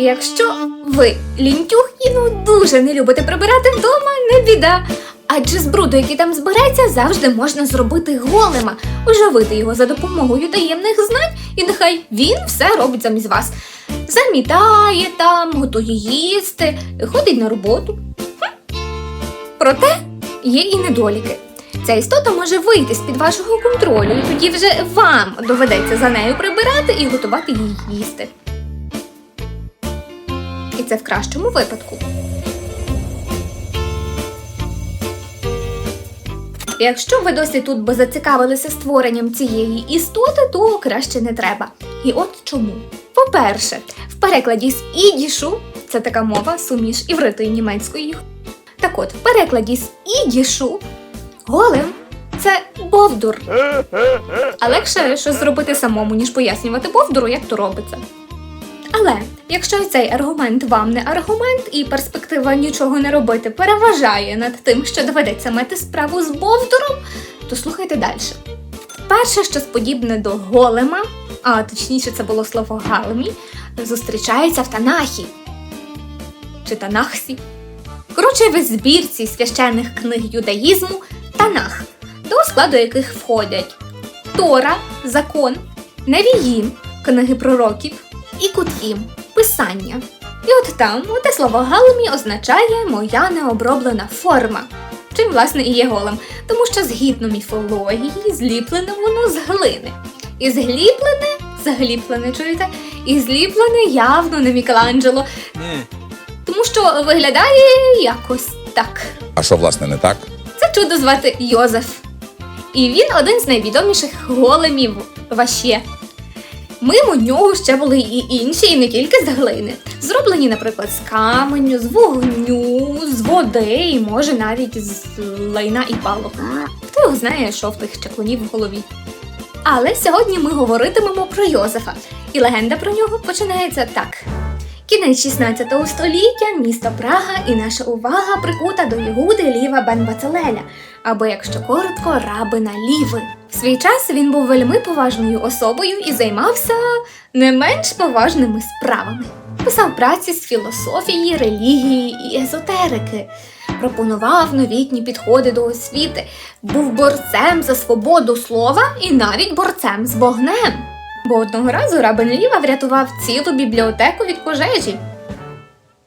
Якщо ви лінтюх і ну дуже не любите прибирати вдома, не біда. Адже з який там збереться, завжди можна зробити голема, оживити його за допомогою таємних знань, і нехай він все робить замість вас. Замітає там, готує їсти, ходить на роботу. Хм. Проте є і недоліки. Ця істота може вийти з-під вашого контролю, і тоді вже вам доведеться за нею прибирати і готувати їй їсти. Це в кращому випадку. Якщо ви досі тут би зацікавилися створенням цієї істоти, то краще не треба. І от чому. По-перше, в перекладі з ідішу це така мова суміш івриту і німецької. Так от, в перекладі з ідішу голем це бовдур. А легше щось зробити самому, ніж пояснювати бовдуру, як то робиться. Але якщо цей аргумент вам не аргумент, і перспектива нічого не робити переважає над тим, що доведеться мати справу з бовдуром, то слухайте далі. Перше, щось подібне до голема, а точніше це було слово галмі, зустрічається в Танахі чи Танахсі. Коротше, в збірці священних книг юдаїзму Танах, до складу яких входять Тора, Закон, Невіїм, книги пророків і Кутвім, писання. І от там оте слово галмі означає моя необроблена форма. Чим, власне, і є голем, тому що згідно міфології зліплене воно з глини. І згліплене, загліплене, чуєте? І зліплене явно не Мікеланджело, Ні. тому що виглядає якось так. А що, власне, не так? Це чудо звати Йозеф. І він один з найвідоміших големів ваще. Мимо нього ще були і інші, і не тільки з глини. Зроблені, наприклад, з каменю, з вогню, з води, і може навіть з лайна і палок. Хто його знає, що в тих чаклунів в голові. Але сьогодні ми говоритимемо про Йозефа, і легенда про нього починається так. Кінець 16 століття, місто Прага, і наша увага прикута до Єгуди Ліва Бен Бацалеля, або, якщо коротко, рабина Ліви. В свій час він був вельми поважною особою і займався не менш поважними справами. Писав праці з філософії, релігії і езотерики, пропонував новітні підходи до освіти, був борцем за свободу слова і навіть борцем з вогнем. Бо одного разу рабин Ліва врятував цілу бібліотеку від пожежі.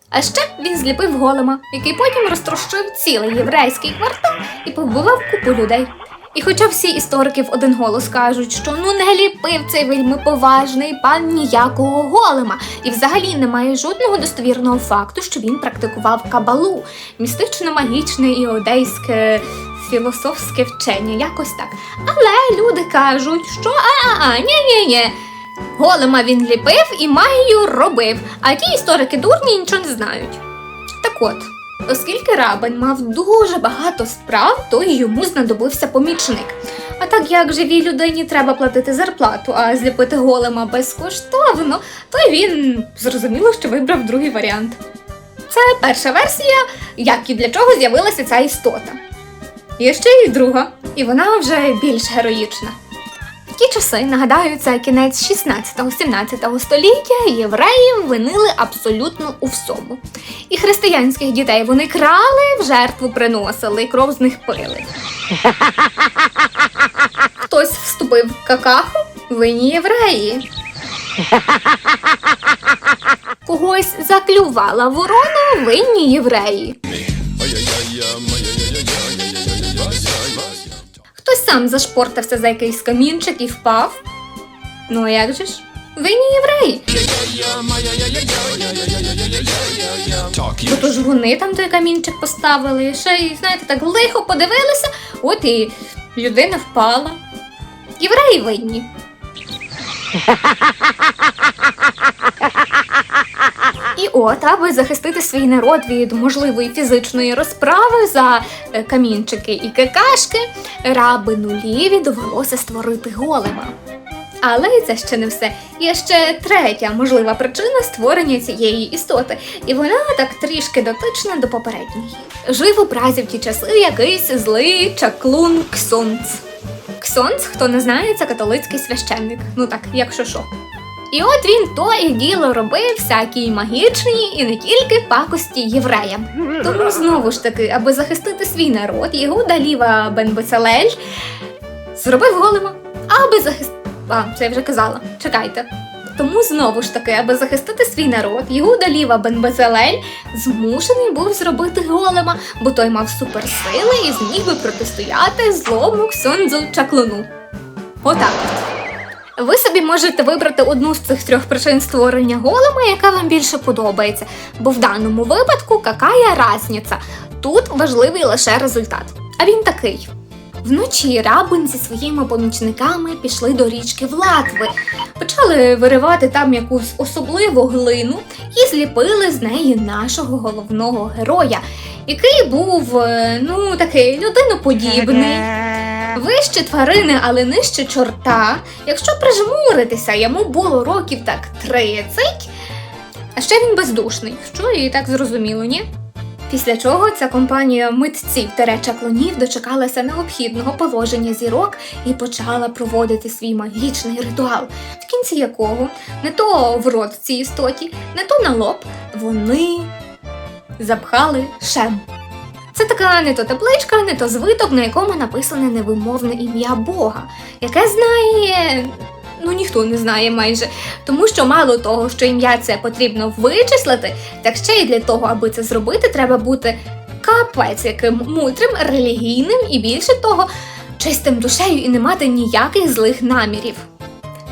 А ще він зліпив голема, який потім розтрощив цілий єврейський квартал і повбивав купу людей. І хоча всі історики в один голос кажуть, що ну не ліпив цей вельми поважний пан ніякого голема, і взагалі немає жодного достовірного факту, що він практикував кабалу, містично-магічне іудейське філософське вчення, якось так. Але люди кажуть, що а-а-а, ні-ні-ні. Голема він ліпив і магію робив, а ті історики дурні нічого не знають. Так от, оскільки рабин мав дуже багато справ, то й йому знадобився помічник. А так як живій людині треба платити зарплату, а зліпити голема безкоштовно, то він зрозуміло, що вибрав другий варіант. Це перша версія, як і для чого з'явилася ця істота. Є ще й друга, і вона вже більш героїчна. Ті часи, нагадаю, це кінець 16-17 століття, євреїв винили абсолютно у всьому. І християнських дітей вони крали, в жертву приносили, кров з них пили. Хтось вступив в какаху, винні євреї. Когось заклювала ворона, винні євреї. Сам зашпортався за якийсь камінчик і впав. Ну а як же ж? Винні євреї. Бо то ж вони там той камінчик поставили, ще й, знаєте, так лихо подивилися, от і людина впала. Євреї винні. І от, аби захистити свій народ від можливої фізичної розправи за е, камінчики і какашки, рабину Ліві довелося створити голема. Але це ще не все. Є ще третя можлива причина створення цієї істоти, і вона так трішки дотична до попередньої. Жив у Празі в ті часи якийсь злий чаклун Ксонц. Ксонц, хто не знає, це католицький священник. Ну так, якщо що. І от він то і діло робив всякі магічні і не тільки пакості євреям. Тому знову ж таки, аби захистити свій народ, Єгуда Ліва Бен Бецалель зробив голема, аби захистити. А, це я вже казала. Чекайте. Тому знову ж таки, аби захистити свій народ, Єгуда Ліва Бен Бецалель змушений був зробити голема, бо той мав суперсили і зміг би протистояти злому Ксьондзу Чаклуну. Отак. от. Ви собі можете вибрати одну з цих трьох причин створення голема, яка вам більше подобається, бо в даному випадку какая разниця? Тут важливий лише результат. А він такий. Вночі рабин зі своїми помічниками пішли до річки Влатви, почали виривати там якусь особливу глину і зліпили з неї нашого головного героя, який був е, ну такий людиноподібний. Вище тварини, але нижче чорта. Якщо прижмуритися, йому було років так 30, а ще він бездушний, що і так зрозуміло, ні? Після чого ця компанія митців тере чаклунів дочекалася необхідного положення зірок і почала проводити свій магічний ритуал, в кінці якого не то в рот цій істоті, не то на лоб вони запхали шем. Це така не то табличка, не то звиток, на якому написане невимовне ім'я Бога, яке знає. Ну, ніхто не знає майже, тому що мало того, що ім'я це потрібно вичислити, так ще й для того, аби це зробити, треба бути капець яким мудрим, релігійним і більше того, чистим душею і не мати ніяких злих намірів.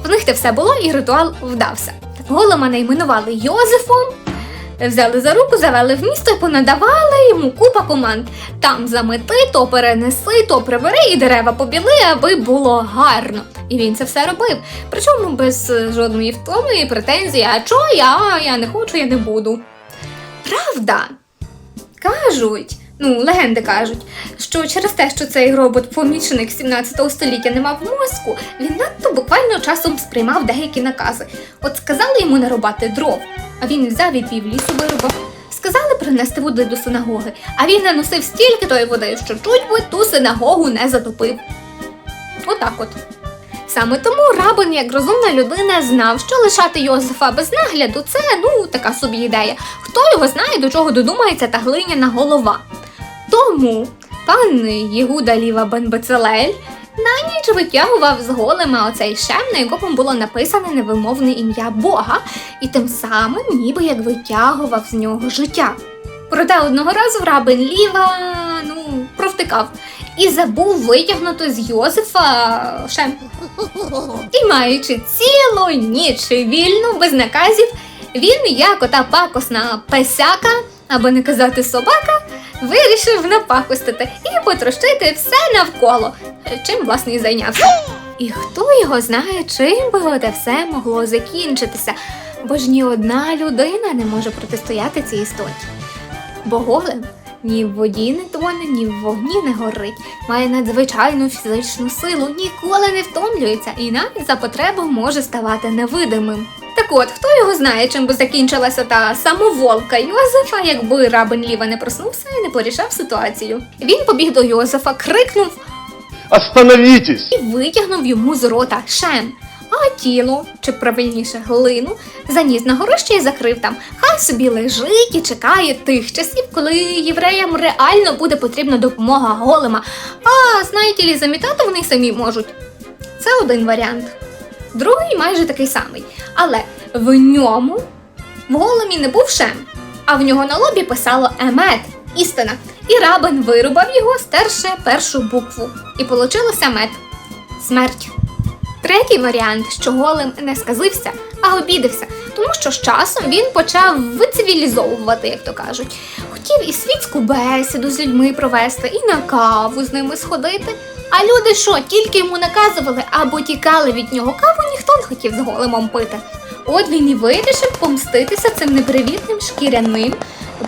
В них те все було, і ритуал вдався. Голема найменували Йозефом, взяли за руку, завели в місто і понадавали йому купа команд. Там замети, то перенеси, то прибери і дерева побіли, аби було гарно. І він це все робив. Причому без е, жодної втоми і претензії, а чо я, я не хочу, я не буду. Правда? Кажуть, ну, легенди кажуть, що через те, що цей робот-помічник 17 століття не мав мозку, він надто буквально часом сприймав деякі накази. От сказали йому нарубати дров, а він взяв і пів лісу вирубав. Сказали принести води до синагоги, а він наносив стільки тої води, що чуть би ту синагогу не затопив. Отак от. Саме тому рабин, як розумна людина, знав, що лишати Йозефа без нагляду це ну така собі ідея. Хто його знає, до чого додумається та глиняна голова. Тому пан Єгуда Ліва Бен Бецелель на ніч витягував з голема оцей шем, на якому було написане невимовне ім'я Бога, і тим самим ніби як витягував з нього життя. Проте одного разу рабин Ліва ну, провтикав і забув витягнути з Йозефа шем. І маючи цілу ніч вільну без наказів, він, як ота пакосна песяка, аби не казати собака, вирішив напакостити і потрощити все навколо, чим власне і зайнявся. І хто його знає, чим би оте все могло закінчитися, бо ж ні одна людина не може протистояти цій істоті. Бо голем ні в воді не тоне, ні в вогні не горить, має надзвичайну фізичну силу, ніколи не втомлюється і навіть за потребу може ставати невидимим. Так от, хто його знає, чим би закінчилася та самоволка Йозефа, якби рабин Ліва не проснувся і не порішав ситуацію. Він побіг до Йозефа, крикнув Остановитесь! і витягнув йому з рота шем. А тіло, чи правильніше глину, заніс на горище і закрив там. Хай собі лежить і чекає тих часів, коли євреям реально буде потрібна допомога голема. А знаєте лі, замітати вони самі можуть. Це один варіант. Другий майже такий самий. Але в ньому в големі не був шем, а в нього на лобі писало Емет істина. І рабин вирубав його, стерше першу букву. І получилося мед смерть. Третій варіант, що голем не сказився, а обідався, тому що з часом він почав вицивілізовувати, як то кажуть. Хотів і світську бесіду з людьми провести, і на каву з ними сходити. А люди що, тільки йому наказували або тікали від нього каву, ніхто не хотів з големом пити. От він і вирішив помститися цим непривітним шкіряним,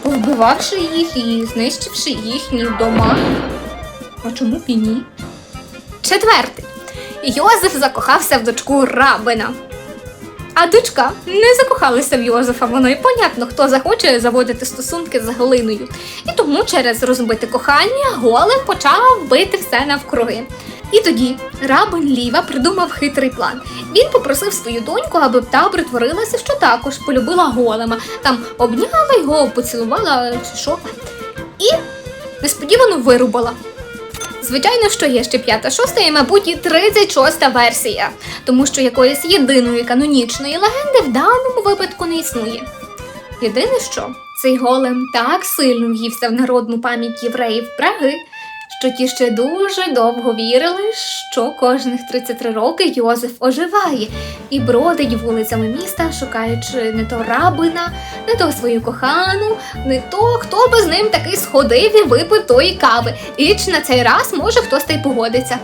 повбивавши їх і знищивши їхні дома. А чому б і ні? Четвертий. Йозеф закохався в дочку рабина. А дочка не закохалася в Йозефа, воно і понятно, хто захоче заводити стосунки з глиною. І тому через розбите кохання голем почав бити все навкруги. І тоді рабин Ліва придумав хитрий план. Він попросив свою доньку, аби та притворилася, що також полюбила голема, там обняла його, поцілувала чи що. І несподівано вирубала. Звичайно, що є ще п'ята, шоста і, мабуть, і тридцять шоста версія, тому що якоїсь єдиної канонічної легенди в даному випадку не існує. Єдине що, цей голем так сильно в'ївся в народну пам'ять євреїв Праги, що ті ще дуже довго вірили, що кожних 33 роки Йозеф оживає і бродить вулицями міста, шукаючи не то рабина, не то свою кохану, не то хто би з ним таки сходив і випив тої кави. І чи на цей раз може хтось та й погодиться.